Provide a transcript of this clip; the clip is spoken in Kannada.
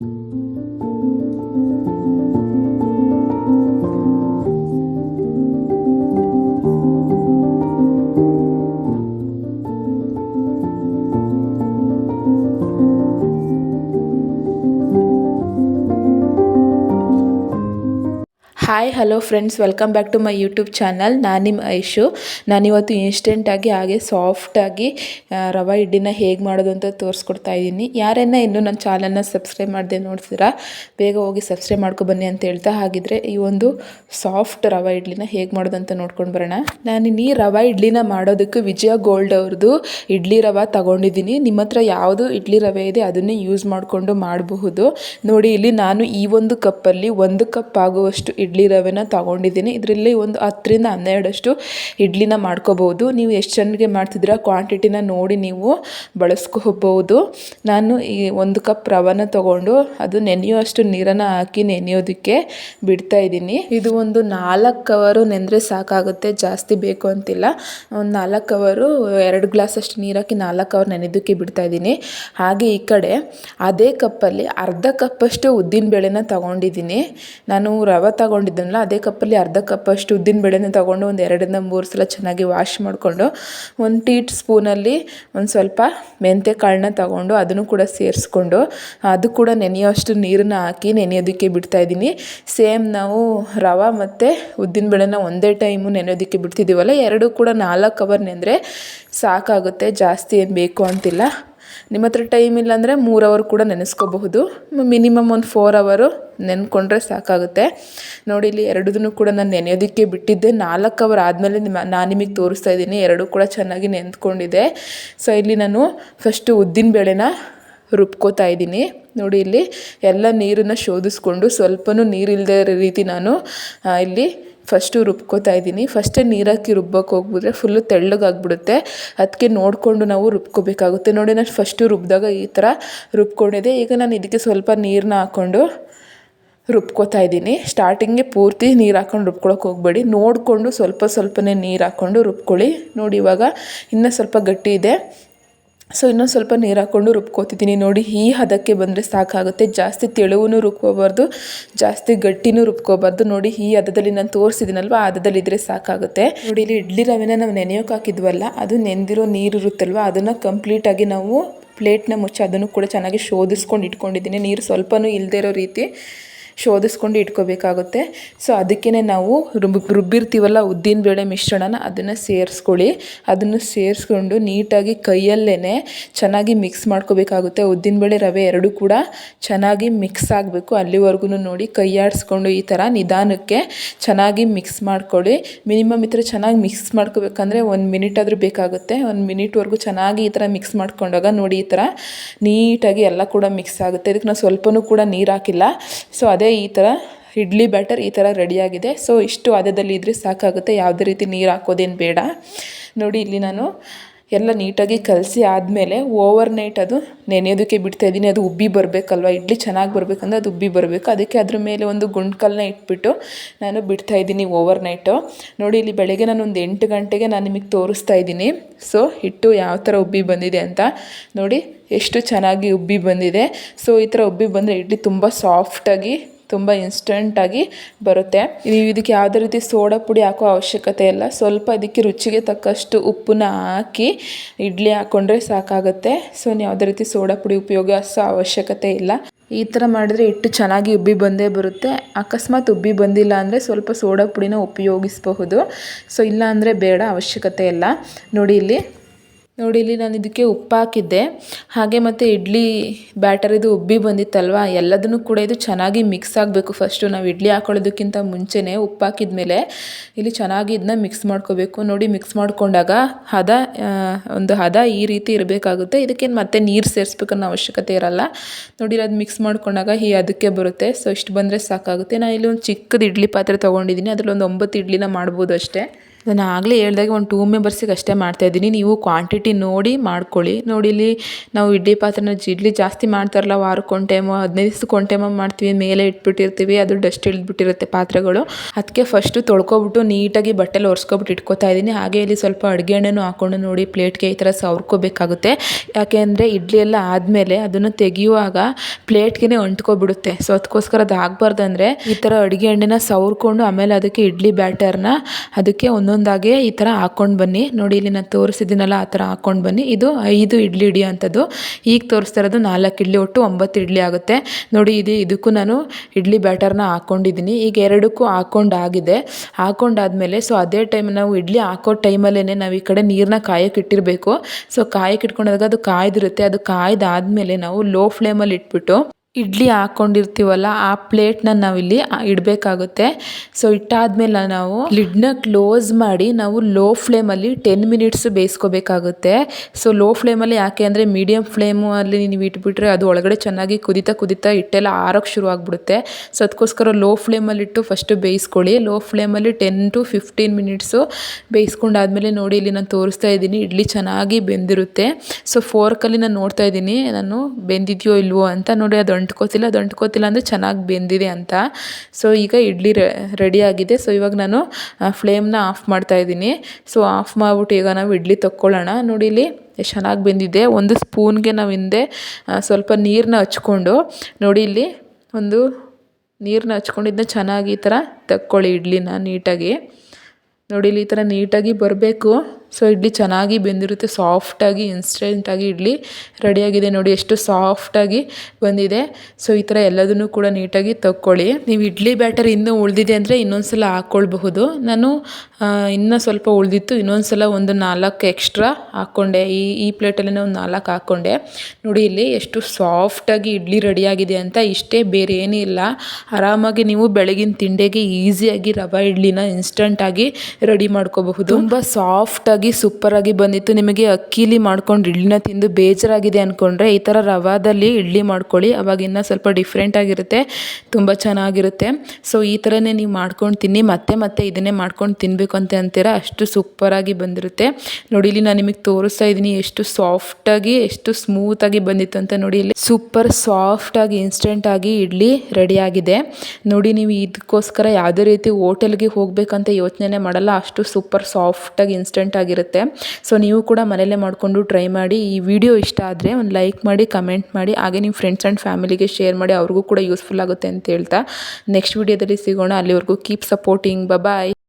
thank you hi hello friends welcome back to my YouTube channel ನಾನು ನಿಮ್ಮ ಐಶು. ನಾನಿವತ್ತು ಇನ್ಸ್ಟೆಂಟಾಗಿ ಹಾಗೆ ಸಾಫ್ಟಾಗಿ ರವೆ ಇಡ್ಲಿನ ಹೇಗೆ ಮಾಡೋದು ಅಂತ ತೋರಿಸ್ಕೊಡ್ತಾ ಇದ್ದೀನಿ. ಯಾರನ್ನ ಇನ್ನೂ ನನ್ನ ಚಾನಲ್ನ ಸಬ್ಸ್ಕ್ರೈಬ್ ಮಾಡದೆ ನೋಡ್ತೀರಾ, ಬೇಗ ಹೋಗಿ ಸಬ್ಸ್ಕ್ರೈಬ್ ಮಾಡ್ಕೊಬನ್ನಿ ಅಂತ ಹೇಳ್ತಾ ಹಾಗಿದ್ರೆ ಈ ಒಂದು ಸಾಫ್ಟ್ ರವೆ ಇಡ್ಲಿನ ಹೇಗೆ ಮಾಡೋದು ಅಂತ ನೋಡ್ಕೊಂಡು ಬರೋಣ. ನಾನು ಈ ರವೆ ಇಡ್ಲಿನ ಮಾಡೋದಕ್ಕೆ ವಿಜಯ ಗೋಲ್ಡ್ ಅವ್ರದ್ದು ಇಡ್ಲಿ ರವೆ ತಗೊಂಡಿದ್ದೀನಿ. ನಿಮ್ಮ ಹತ್ರ ಯಾವುದು ಇಡ್ಲಿ ರವೆ ಇದೆ ಅದನ್ನೇ ಯೂಸ್ ಮಾಡಿಕೊಂಡು ಮಾಡಬಹುದು. ನೋಡಿ, ಇಲ್ಲಿ ನಾನು ಈ ಒಂದು ಕಪ್ಪಲ್ಲಿ ಒಂದು ಕಪ್ ಆಗುವಷ್ಟು ಇಡ್ಲಿ ರವೆನ ತಗೊಂಡಿದ್ದೀನಿ. ಇದರಲ್ಲಿ ಒಂದು ಹತ್ತರಿಂದ ಹನ್ನೆರಡಷ್ಟು ಇಡ್ಲಿನ ಮಾಡ್ಕೋಬೋದು ನೀವು ಎಷ್ಟು ಜನರಿಗೆ ಮಾಡ್ತಿದ್ದೀರ ಕ್ವಾಂಟಿಟಿನ ನೋಡಿ ನೀವು ಬಳಸ್ಕೋಬೋದು ನಾನು ಈ ಒಂದು ಕಪ್ ರವೆನ ತಗೊಂಡು ಅದು ನೆನೆಯುವಷ್ಟು ನೀರನ್ನು ಹಾಕಿ ನೆನೆಯೋದಕ್ಕೆ ಬಿಡ್ತಾ ಇದ್ದೀನಿ. ಇದು ಒಂದು ನಾಲ್ಕು ಕವರು ನೆನೆದ್ರೆ ಸಾಕಾಗುತ್ತೆ, ಜಾಸ್ತಿ ಬೇಕು ಅಂತಿಲ್ಲ. ಒಂದು ನಾಲ್ಕು ಕವರು ಎರಡು ಗ್ಲಾಸ್ ಅಷ್ಟು ನೀರು ಹಾಕಿ ನಾಲ್ಕು ಕವರ್ ನೆನೆಯೋದಕ್ಕೆ ಬಿಡ್ತಾ ಇದ್ದೀನಿ. ಹಾಗೆ ಈ ಕಡೆ ಅದೇ ಕಪ್ಪಲ್ಲಿ ಅರ್ಧ ಕಪ್ಪಷ್ಟು ಉದ್ದಿನ ಬೇಳೆನ ತಗೊಂಡಿದ್ದೀನಿ. ನಾನು ರವೆ ತಗೊಂಡಿದ್ದನಲ್ಲ ಅದೇ ಕಪ್ಪಲ್ಲಿ ಅರ್ಧ ಕಪ್ಪಷ್ಟು ಉದ್ದಿನ ಬೇಳೆನ ತಗೊಂಡು ಒಂದು ಎರಡರಿಂದ ಮೂರು ಸಲ ಚೆನ್ನಾಗಿ ವಾಶ್ ಮಾಡಿಕೊಂಡು ಒಂದು ಟೀ ಸ್ಪೂನಲ್ಲಿ ಒಂದು ಸ್ವಲ್ಪ ಮೆಂತ್ಯ ಕಾಳನ್ನ ತಗೊಂಡು ಅದನ್ನು ಕೂಡ ಸೇರಿಸ್ಕೊಂಡು ಅದು ಕೂಡ ನೆನೆಯೋಷ್ಟು ನೀರನ್ನ ಹಾಕಿ ನೆನೆಯೋದಕ್ಕೆ ಬಿಡ್ತಾ ಇದ್ದೀನಿ. ಸೇಮ್ ನಾವು ರವೆ ಮತ್ತು ಉದ್ದಿನ ಬೇಳೆನ ಒಂದೇ ಟೈಮು ನೆನೆಯೋದಕ್ಕೆ ಬಿಡ್ತಿದ್ದೀವಲ್ಲ, ಎರಡೂ ಕೂಡ ನಾಲ್ಕು ಅವರ್ ನೆಂದರೆ ಸಾಕಾಗುತ್ತೆ, ಜಾಸ್ತಿ ಏನು ಬೇಕು ಅಂತಿಲ್ಲ. ನಿಮ್ಮ ಹತ್ರ ಟೈಮ್ ಇಲ್ಲಾಂದರೆ ಮೂರು ಅವರ್ ಕೂಡ ನೆನೆಸ್ಕೋಬಹುದು. ಮಿನಿಮಮ್ ಒಂದು ಫೋರ್ ಅವರು ನೆನ್ಕೊಂಡ್ರೆ ಸಾಕಾಗುತ್ತೆ. ನೋಡಿ, ಇಲ್ಲಿ ಎರಡೂ ಕೂಡ ನಾನು ನೆನೆಯೋದಕ್ಕೆ ಬಿಟ್ಟಿದ್ದೆ. ನಾಲ್ಕು ಅವರ್ ಆದಮೇಲೆ ನಿಮ್ಮ, ನಾನು ನಿಮಗೆ ತೋರಿಸ್ತಾ ಇದ್ದೀನಿ. ಎರಡೂ ಕೂಡ ಚೆನ್ನಾಗಿ ನೆಂದ್ಕೊಂಡಿದೆ ಸೊ ಇಲ್ಲಿ ನಾನು ಫಸ್ಟು ಉದ್ದಿನ ಬೇಳೆನ ರುಬ್ಕೋತಾ ಇದ್ದೀನಿ. ನೋಡಿ, ಇಲ್ಲಿ ಎಲ್ಲ ನೀರನ್ನು ಶೋಧಿಸ್ಕೊಂಡು ಸ್ವಲ್ಪನೂ ನೀರಿಲ್ಲದೆ ರೀತಿ ನಾನು ಇಲ್ಲಿ ಫಸ್ಟು ರುಬ್ಕೋತಾ ಇದ್ದೀನಿ. ಫಸ್ಟೇ ನೀರಾಕಿ ರುಬ್ಬೋಕೆ ಹೋಗ್ಬಿಟ್ರೆ ಫುಲ್ಲು ತೆಳ್ಳಗಾಗ್ಬಿಡುತ್ತೆ. ಅದಕ್ಕೆ ನೋಡಿಕೊಂಡು ನಾವು ರುಬ್ಕೋಬೇಕಾಗುತ್ತೆ. ನೋಡಿ, ನಾನು ಫಸ್ಟು ರುಬ್ಬಿದಾಗ ಈ ಥರ ರುಬ್ಕೊಂಡಿದ್ದೆ. ಈಗ ನಾನು ಇದಕ್ಕೆ ಸ್ವಲ್ಪ ನೀರನ್ನ ಹಾಕ್ಕೊಂಡು ರುಬ್ಕೋತಾ ಇದ್ದೀನಿ. ಸ್ಟಾರ್ಟಿಂಗೆ ಪೂರ್ತಿ ನೀರು ಹಾಕ್ಕೊಂಡು ರುಬ್ಕೊಳಕ್ಕೆ ಹೋಗಬೇಡಿ. ನೋಡಿಕೊಂಡು ಸ್ವಲ್ಪ ಸ್ವಲ್ಪನೇ ನೀರು ಹಾಕ್ಕೊಂಡು ರುಬ್ಕೊಳ್ಳಿ. ನೋಡಿ, ಇವಾಗ ಇನ್ನೂ ಸ್ವಲ್ಪ ಗಟ್ಟಿ ಇದೆ. ಸೊ ಇನ್ನೊಂದು ಸ್ವಲ್ಪ ನೀರು ಹಾಕ್ಕೊಂಡು ರುಬ್ಕೋತಿದ್ದೀನಿ ನೋಡಿ, ಈ ಹದಕ್ಕೆ ಬಂದರೆ ಸಾಕಾಗುತ್ತೆ. ಜಾಸ್ತಿ ತೆಳುವೂ ರುಬ್ಕೋಬಾರ್ದು, ಜಾಸ್ತಿ ಗಟ್ಟಿನೂ ರುಬ್ಕೋಬಾರ್ದು. ನೋಡಿ, ಈ ಹದದಲ್ಲಿ ನಾನು ತೋರಿಸಿದ್ದೀನಲ್ವ ಆ ಹದದಲ್ಲಿ ಇದ್ದರೆ ಸಾಕಾಗುತ್ತೆ. ನೋಡಿ, ಇಲ್ಲಿ ಇಡ್ಲಿ ರವೆನ ನಾವು ನೆನೆಯೋಕೆ ಹಾಕಿದ್ವಲ್ಲ, ಅದು ನೆಂದಿರೋ ನೀರು ಇರುತ್ತಲ್ವ? ಅದನ್ನು ಕಂಪ್ಲೀಟಾಗಿ ನಾವು ಪ್ಲೇಟ್ನ ಮುಚ್ಚಿ ಅದನ್ನು ಕೂಡ ಚೆನ್ನಾಗಿ ಶೋಧಿಸ್ಕೊಂಡು ಇಟ್ಕೊಂಡಿದ್ದೀನಿ ನೀರು ಸ್ವಲ್ಪನೂ ಇಲ್ಲದೇ ಇರೋ ರೀತಿ. ಶೋಧಿಸ್ಕೊಂಡು ಇಟ್ಕೋಬೇಕಾಗುತ್ತೆ. ಸೊ ಅದಕ್ಕೇ ನಾವು ರುಬ್, ರುಬ್ಬಿರ್ತೀವಲ್ಲ ಉದ್ದಿನ ಬೇಳೆ ಮಿಶ್ರಣನ, ಅದನ್ನು ಸೇರಿಸ್ಕೊಳ್ಳಿ. ಅದನ್ನು ಸೇರಿಸ್ಕೊಂಡು ನೀಟಾಗಿ ಕೈಯಲ್ಲೇ ಚೆನ್ನಾಗಿ ಮಿಕ್ಸ್ ಮಾಡ್ಕೋಬೇಕಾಗುತ್ತೆ. ಉದ್ದಿನಬೇಳೆ ರವೆ ಎರಡೂ ಕೂಡ ಚೆನ್ನಾಗಿ ಮಿಕ್ಸ್ ಆಗಬೇಕು. ಅಲ್ಲಿವರೆಗೂ ನೋಡಿ ಕೈ ಆಡಿಸ್ಕೊಂಡು ಈ ಥರ ನಿಧಾನಕ್ಕೆ ಚೆನ್ನಾಗಿ ಮಿಕ್ಸ್ ಮಾಡ್ಕೊಳ್ಳಿ. ಮಿನಿಮಮ್ ಈ ಥರ ಚೆನ್ನಾಗಿ ಮಿಕ್ಸ್ ಮಾಡ್ಕೋಬೇಕಂದ್ರೆ ಒಂದು ಮಿನಿಟ್ ಆದರೂ ಬೇಕಾಗುತ್ತೆ. ಒಂದು ಮಿನಿಟ್ವರೆಗೂ ಚೆನ್ನಾಗಿ ಈ ಥರ ಮಿಕ್ಸ್ ಮಾಡ್ಕೊಂಡಾಗ ನೋಡಿ ಈ ಥರ ನೀಟಾಗಿ ಎಲ್ಲ ಕೂಡ ಮಿಕ್ಸ್ ಆಗುತ್ತೆ. ಇದಕ್ಕೆ ನಾವು ಸ್ವಲ್ಪನೂ ಕೂಡ ನೀರು ಹಾಕಿಲ್ಲ. ಸೊ ಅದೇ ಈ ಥರ ಇಡ್ಲಿ ಬ್ಯಾಟರ್ ಈ ಥರ ರೆಡಿಯಾಗಿದೆ. ಸೊ ಇಷ್ಟು ಹದದಲ್ಲಿ ಇದ್ದರೆ ಸಾಕಾಗುತ್ತೆ. ಯಾವುದೇ ರೀತಿ ನೀರು ಹಾಕೋದೇನು ಬೇಡ. ನೋಡಿ, ಇಲ್ಲಿ ನಾನು ಎಲ್ಲ ನೀಟಾಗಿ ಕಲಸಿ ಆದಮೇಲೆ ಓವರ್ ನೈಟ್ ಅದು ನೆನೆಯೋದಕ್ಕೆ ಬಿಡ್ತಾ ಇದ್ದೀನಿ. ಅದು ಉಬ್ಬಿ ಬರಬೇಕಲ್ವ? ಇಡ್ಲಿ ಚೆನ್ನಾಗಿ ಬರಬೇಕಂದ್ರೆ ಅದು ಉಬ್ಬಿ ಬರಬೇಕು. ಅದಕ್ಕೆ ಅದ್ರ ಮೇಲೆ ಒಂದು ಗುಂಡ್ಕಲ್ಲನ್ನ ಇಟ್ಬಿಟ್ಟು ನಾನು ಬಿಡ್ತಾ ಇದ್ದೀನಿ ಓವರ್ ನೈಟು ನೋಡಿ, ಇಲ್ಲಿ ಬೆಳಗ್ಗೆ ನಾನು ಒಂದು ಎಂಟು ಗಂಟೆಗೆ ನಾನು ನಿಮಗೆ ತೋರಿಸ್ತಾ ಇದ್ದೀನಿ. ಸೊ ಹಿಟ್ಟು ಯಾವ ಥರ ಉಬ್ಬಿ ಬಂದಿದೆ ಅಂತ. ನೋಡಿ, ಎಷ್ಟು ಚೆನ್ನಾಗಿ ಉಬ್ಬಿ ಬಂದಿದೆ. ಸೊ ಈ ಥರ ಉಬ್ಬಿ ಬಂದರೆ ಇಡ್ಲಿ ತುಂಬ ಸಾಫ್ಟಾಗಿ ತುಂಬ ಇನ್ಸ್ಟಂಟಾಗಿ ಬರುತ್ತೆ. ನೀವು ಇದಕ್ಕೆ ಯಾವುದೇ ರೀತಿ ಸೋಡಾ ಪುಡಿ ಹಾಕೋ ಅವಶ್ಯಕತೆ ಇಲ್ಲ. ಸ್ವಲ್ಪ ಇದಕ್ಕೆ ರುಚಿಗೆ ತಕ್ಕಷ್ಟು ಉಪ್ಪನ್ನ ಹಾಕಿ ಇಡ್ಲಿ ಹಾಕ್ಕೊಂಡ್ರೆ ಸಾಕಾಗುತ್ತೆ. ಸೊ ನೀವು ಯಾವುದೇ ರೀತಿ ಸೋಡಾ ಪುಡಿ ಉಪಯೋಗಿಸೋ ಅವಶ್ಯಕತೆ ಇಲ್ಲ. ಈ ಥರ ಮಾಡಿದ್ರೆ ಹಿಟ್ಟು ಚೆನ್ನಾಗಿ ಉಬ್ಬಿ ಬಂದೇ ಬರುತ್ತೆ. ಅಕಸ್ಮಾತ್ ಉಬ್ಬಿ ಬಂದಿಲ್ಲ ಅಂದರೆ ಸ್ವಲ್ಪ ಸೋಡಾ ಪುಡಿನ ಉಪಯೋಗಿಸಬಹುದು. ಸೊ ಇಲ್ಲ ಅಂದರೆ ಬೇಡ, ಅವಶ್ಯಕತೆ ಇಲ್ಲ. ನೋಡಿ ಇಲ್ಲಿ. ನೋಡಿ, ಇಲ್ಲಿ ನಾನು ಇದಕ್ಕೆ ಉಪ್ಪು ಹಾಕಿದ್ದೆ. ಹಾಗೆ ಮತ್ತು ಇಡ್ಲಿ ಬ್ಯಾಟರ್ ಇದು ಉಬ್ಬಿ ಬಂದಿತ್ತಲ್ವ? ಎಲ್ಲದನ್ನು ಕೂಡ ಇದು ಚೆನ್ನಾಗಿ ಮಿಕ್ಸ್ ಆಗಬೇಕು. ಫಸ್ಟು ನಾವು ಇಡ್ಲಿ ಹಾಕೊಳ್ಳೋದಕ್ಕಿಂತ ಮುಂಚೆನೇ ಉಪ್ಪು ಹಾಕಿದ ಮೇಲೆ ಇಲ್ಲಿ ಚೆನ್ನಾಗಿ ಇದನ್ನ ಮಿಕ್ಸ್ ಮಾಡ್ಕೋಬೇಕು. ನೋಡಿ ಮಿಕ್ಸ್ ಮಾಡ್ಕೊಂಡಾಗ ಹದ ಒಂದು ಹದ ಈ ರೀತಿ ಇರಬೇಕಾಗುತ್ತೆ. ಇದಕ್ಕೇನು ಮತ್ತೆ ನೀರು ಸೇರಿಸ್ಬೇಕನ್ನೋ ಅವಶ್ಯಕತೆ ಇರಲ್ಲ. ನೋಡಿ ಅದು ಮಿಕ್ಸ್ ಮಾಡ್ಕೊಂಡಾಗ ಈ ಅದಕ್ಕೆ ಬರುತ್ತೆ. ಸೊ ಇಷ್ಟು ಬಂದರೆ ಸಾಕಾಗುತ್ತೆ. ನಾನು ಇಲ್ಲಿ ಒಂದು ಚಿಕ್ಕದು ಇಡ್ಲಿ ಪಾತ್ರೆ ತೊಗೊಂಡಿದ್ದೀನಿ. ಅದರಲ್ಲಿ ಒಂದು ಒಂಬತ್ತು ಇಡ್ಲಿನ ಮಾಡ್ಬೋದು ಅಷ್ಟೇ. ನಾನು ಆಗಲೇ ಹೇಳ್ದಾಗೆ ಒಂದು ಟೂ ಮೆಂಬರ್ಸಿಗೆ ಅಷ್ಟೇ ಮಾಡ್ತಾಯಿದ್ದೀನಿ ನೀವು ಕ್ವಾಂಟಿಟಿ ನೋಡಿ ಮಾಡ್ಕೊಳ್ಳಿ. ನೋಡಿ ಇಲ್ಲಿ ನಾವು ಇಡ್ಲಿ ಪಾತ್ರೆನ ಇಡ್ಲಿ ಜಾಸ್ತಿ ಮಾಡ್ತಾರಲ್ಲ ವಾರಕ್ಕೆ ಒಂದು ಟೈಮು ಹದಿನೈದು ದಿವ್ಸಕ್ಕೆ ಒಂದು ಟೈಮು ಮಾಡ್ತೀವಿ ಮೇಲೆ ಇಟ್ಬಿಟ್ಟಿರ್ತೀವಿ, ಅದು ಡಸ್ಟ್ ಇಳಿದ್ಬಿಟ್ಟಿರುತ್ತೆ ಪಾತ್ರೆಗಳು. ಅದಕ್ಕೆ ಫಸ್ಟು ತೊಳ್ಕೊಬಿಟ್ಟು ನೀಟಾಗಿ ಬಟ್ಟೆಲಿ ಒರೆಸ್ಕೊಬಿಟ್ಟು ಇಟ್ಕೊತಾ ಇದ್ದೀನಿ. ಹಾಗೆ ಇಲ್ಲಿ ಸ್ವಲ್ಪ ಅಡುಗೆ ಎಣ್ಣೆನೂ ಹಾಕೊಂಡು ನೋಡಿ ಪ್ಲೇಟ್ಗೆ ಈ ಥರ ಸವರ್ಕೋಬೇಕಾಗುತ್ತೆ ಯಾಕೆಂದರೆ ಇಡ್ಲಿ ಎಲ್ಲ ಆದಮೇಲೆ ಅದನ್ನು ತೆಗೆಯುವಾಗ ಪ್ಲೇಟ್ಗೆ ಅಂಟ್ಕೊಬಿಡುತ್ತೆ. ಸೊ ಅದಕ್ಕೋಸ್ಕರ ಅದು ಆಗಬಾರ್ದು ಅಂದರೆ ಈ ಥರ ಅಡುಗೆ ಎಣ್ಣೆನ ಸವರ್ಕೊಂಡು ಆಮೇಲೆ ಅದಕ್ಕೆ ಇಡ್ಲಿ ಬ್ಯಾಟರ್ನ ಅದಕ್ಕೆ ಒಂದೊಂದಾಗೆ ಈ ಥರ ಹಾಕ್ಕೊಂಡು ಬನ್ನಿ. ನೋಡಿ ಇಲ್ಲಿ ನಾನು ತೋರಿಸಿದ್ದೀನಲ್ಲ, ಆ ಥರ ಹಾಕ್ಕೊಂಡು ಬನ್ನಿ. ಇದು ಐದು ಇಡ್ಲಿ ಹಿಡಿಯೋಂಥದ್ದು ಈಗ ತೋರಿಸ್ತಾ ಇರೋದು ನಾಲ್ಕು ಇಡ್ಲಿ, ಒಟ್ಟು ಒಂಬತ್ತು ಇಡ್ಲಿ ಆಗುತ್ತೆ. ನೋಡಿ, ಇದು ಇದಕ್ಕೂ ನಾನು ಇಡ್ಲಿ ಬ್ಯಾಟರ್ನ ಹಾಕ್ಕೊಂಡಿದ್ದೀನಿ. ಈಗ ಎರಡಕ್ಕೂ ಹಾಕ್ಕೊಂಡಾಗಿದೆ ಹಾಕ್ಕೊಂಡಾದಮೇಲೆ ಸೊ ಅದೇ ಟೈಮ್ ನಾವು ಇಡ್ಲಿ ಹಾಕೋ ಟೈಮಲ್ಲೇ ನಾವು ಈ ಕಡೆ ನೀರನ್ನ ಕಾಯಕ್ಕೆ ಇಟ್ಟಿರಬೇಕು. ಸೊ ಕಾಯಕ್ಕೆ ಇಟ್ಕೊಂಡಾಗ ಅದು ಕಾಯ್ದಿರುತ್ತೆ. ಅದು ಕಾಯ್ದಾದ್ಮೇಲೆ ನಾವು ಲೋ ಫ್ಲೇಮಲ್ಲಿ ಇಟ್ಬಿಟ್ಟು ಇಡ್ಲಿ ಹಾಕ್ಕೊಂಡಿರ್ತೀವಲ್ಲ ಆ ಪ್ಲೇಟ್ನ ನಾವಿಲ್ಲಿ ಇಡಬೇಕಾಗುತ್ತೆ. ಸೊ ಇಟ್ಟಾದ್ಮೇಲೆ ನಾವು ಲಿಡ್ನ ಕ್ಲೋಸ್ ಮಾಡಿ ನಾವು ಲೋ ಫ್ಲೇಮಲ್ಲಿ ಟೆನ್ ಮಿನಿಟ್ಸ್ ಬೇಯಿಸ್ಕೋಬೇಕಾಗುತ್ತೆ. ಸೊ ಲೋ ಫ್ಲೇಮಲ್ಲಿ ಯಾಕೆ ಅಂದರೆ ಮೀಡಿಯಮ್ ಫ್ಲೇಮು ಅಲ್ಲಿ ನೀವು ಇಟ್ಬಿಟ್ರೆ ಅದು ಒಳಗಡೆ ಚೆನ್ನಾಗಿ ಕುದಿತಾ ಕುದಿತಾ ಹಿಟ್ಟೆಲ್ಲ ಆರೋಕ್ಕೆ ಶುರು ಆಗಿಬಿಡುತ್ತೆ ಸೊ ಅದಕ್ಕೋಸ್ಕರ ಲೋ ಫ್ಲೇಮಲ್ಲಿಟ್ಟು ಫಸ್ಟು ಬೇಯಿಸ್ಕೊಳ್ಳಿ. ಲೋ ಫ್ಲೇಮಲ್ಲಿ ಟೆನ್ ಟು ಫಿಫ್ಟೀನ್ ಮಿನಿಟ್ಸು ಬೇಯಿಸ್ಕೊಂಡಾದ್ಮೇಲೆ ನೋಡಿ ಇಲ್ಲಿ ನಾನು ತೋರಿಸ್ತಾ ಇದ್ದೀನಿ ಇಡ್ಲಿ ಚೆನ್ನಾಗಿ ಬೆಂದಿರುತ್ತೆ. ಸೊ ಫೋರ್ಕಲ್ಲಿ ನಾನು ನೋಡ್ತಾ ಇದ್ದೀನಿ, ನಾನು ಬೆಂದಿದೆಯೋ ಇಲ್ವೋ ಅಂತ ನೋಡಿ ಅದು ಅಂಟ್ಕೋತಿಲ್ಲ ಅದು ಅಂಟ್ಕೋತಿಲ್ಲ ಅಂದರೆ ಚೆನ್ನಾಗಿ ಬೆಂದಿದೆ ಅಂತ. ಸೊ ಈಗ ಇಡ್ಲಿ ರೆಡಿ ಆಗಿದೆ. ಸೊ ಇವಾಗ ನಾನು ಫ್ಲೇಮ್ನ ಆಫ್ ಮಾಡ್ತಾ ಇದ್ದೀನಿ. ಸೊ ಆಫ್ ಮಾಡಿಬಿಟ್ಟು ಈಗ ನಾವು ಇಡ್ಲಿ ತಕ್ಕೊಳ್ಳೋಣ. ನೋಡಿ ಇಲ್ಲಿ ಚೆನ್ನಾಗಿ ಬೆಂದಿದೆ. ಒಂದು ಸ್ಪೂನ್ಗೆ ನಾವು ಹಿಂದೆ ಸ್ವಲ್ಪ ನೀರನ್ನ ಹಚ್ಕೊಂಡು, ನೋಡಿ ಇಲ್ಲಿ ಒಂದು ನೀರನ್ನ ಹಚ್ಕೊಂಡು ಚೆನ್ನಾಗಿ ಈ ಥರ ತಕ್ಕೊಳ್ಳಿ ಇಡ್ಲಿನ ನೀಟಾಗಿ. ನೋಡಿ ಇಲ್ಲಿ ಈ ಥರ ನೀಟಾಗಿ ಬರಬೇಕು. ಸೊ ಇಡ್ಲಿ ಚೆನ್ನಾಗಿ ಬೆಂದಿರುತ್ತೆ ಸಾಫ್ಟಾಗಿ ಇನ್ಸ್ಟೆಂಟಾಗಿ ಇಡ್ಲಿ ರೆಡಿಯಾಗಿದೆ ನೋಡಿ, ಎಷ್ಟು ಸಾಫ್ಟಾಗಿ ಬಂದಿದೆ. ಸೊ ಈ ಥರ ಎಲ್ಲದನ್ನು ಕೂಡ ನೀಟಾಗಿ ತಕ್ಕೊಳ್ಳಿ. ನೀವು ಇಡ್ಲಿ ಬ್ಯಾಟರ್ ಇನ್ನೂ ಉಳಿದಿದೆ ಅಂದರೆ ಇನ್ನೊಂದು ಸಲ ಹಾಕ್ಕೊಳ್ಬಹುದು ನಾನು ಇನ್ನೂ ಸ್ವಲ್ಪ ಉಳಿದಿತ್ತು ಇನ್ನೊಂದು ಸಲ ಒಂದು ನಾಲ್ಕು ಎಕ್ಸ್ಟ್ರಾ ಹಾಕ್ಕೊಂಡೆ ಈ ಈ ಪ್ಲೇಟಲ್ಲಿ ಒಂದು ನಾಲ್ಕು ಹಾಕ್ಕೊಂಡೆ ನೋಡಿ, ಇಲ್ಲಿ ಎಷ್ಟು ಸಾಫ್ಟಾಗಿ ಇಡ್ಲಿ ರೆಡಿಯಾಗಿದೆ ಅಂತ ಇಷ್ಟೇ ಬೇರೆ ಏನೂ ಇಲ್ಲ. ಆರಾಮಾಗಿ ನೀವು ಬೆಳಗಿನ ತಿಂಡಿಗೆ ಈಸಿಯಾಗಿ ರವೆ ಇಡ್ಲಿನ ಇನ್ಸ್ಟಂಟಾಗಿ ರೆಡಿ ಮಾಡ್ಕೋಬಹುದು. ತುಂಬ ಸಾಫ್ಟಾಗಿ ಆಗಿ ಸೂಪರಾಗಿ ಬಂದಿತ್ತು. ನಿಮಗೆ ಅಕ್ಕಿಲಿ ಮಾಡ್ಕೊಂಡು ಇಡ್ಲಿನ ತಿಂದು ಬೇಜಾರಾಗಿದೆ ಅಂದ್ಕೊಂಡ್ರೆ ಈ ಥರ ರವಾದಲ್ಲಿ ಇಡ್ಲಿ ಮಾಡ್ಕೊಳ್ಳಿ. ಅವಾಗ ಇನ್ನೂ ಸ್ವಲ್ಪ ಡಿಫ್ರೆಂಟಾಗಿರುತ್ತೆ ತುಂಬ ಚೆನ್ನಾಗಿರುತ್ತೆ. ಸೊ ಈ ಥರನೇ ನೀವು ಮಾಡ್ಕೊಂಡು ತಿನ್ನಿ. ಮತ್ತೆ ಮತ್ತೆ ಇದನ್ನೇ ಮಾಡ್ಕೊಂಡು ತಿನ್ನಬೇಕು ಅಂತ ಅಂತೀರ? ಅಷ್ಟು ಸೂಪರಾಗಿ ಬಂದಿರುತ್ತೆ. ನೋಡಿ, ಇಲ್ಲಿ ನಾನು ನಿಮಗೆ ತೋರಿಸ್ತಾ ಇದ್ದೀನಿ ಎಷ್ಟು ಸಾಫ್ಟಾಗಿ ಎಷ್ಟು ಸ್ಮೂತಾಗಿ ಬಂದಿತ್ತು ಅಂತ ನೋಡಿ ಇಲ್ಲಿ. ಸೂಪರ್ ಸಾಫ್ಟಾಗಿ ಇನ್ಸ್ಟೆಂಟಾಗಿ ಇಡ್ಲಿ ರೆಡಿಯಾಗಿದೆ ನೋಡಿ, ನೀವು ಇದಕ್ಕೋಸ್ಕರ ಯಾವುದೇ ರೀತಿ ಹೋಟೆಲ್ಗೆ ಹೋಗಬೇಕಂತ ಯೋಚನೆ ಮಾಡಲ್ಲ. ಅಷ್ಟು ಸೂಪರ್ ಸಾಫ್ಟಾಗಿ ಇನ್ಸ್ಟೆಂಟಾಗಿ ಆಗಿರುತ್ತೆ. ಸೊ ನೀವು ಕೂಡ ಮನೆಯಲ್ಲೇ ಮಾಡಿಕೊಂಡು ಟ್ರೈ ಮಾಡಿ ಈ ವಿಡಿಯೋ ಇಷ್ಟ ಆದರೆ ಒಂದು ಲೈಕ್ ಮಾಡಿ ಕಮೆಂಟ್ ಮಾಡಿ, ಹಾಗೆ ನಿಮ್ಮ ಫ್ರೆಂಡ್ಸ್ ಆ್ಯಂಡ್ ಫ್ಯಾಮಿಲಿಗೆ ಶೇರ್ ಮಾಡಿ, ಅವ್ರಿಗೂ ಕೂಡ ಯೂಸ್ಫುಲ್ ಆಗುತ್ತೆ ಅಂತ ಹೇಳ್ತಾ. ನೆಕ್ಸ್ಟ್ ವಿಡಿಯೋದಲ್ಲಿ ಸಿಗೋಣ. ಅಲ್ಲಿವರೆಗೂ ಕೀಪ್ ಸಪೋರ್ಟಿಂಗ್ ಬಾಯ್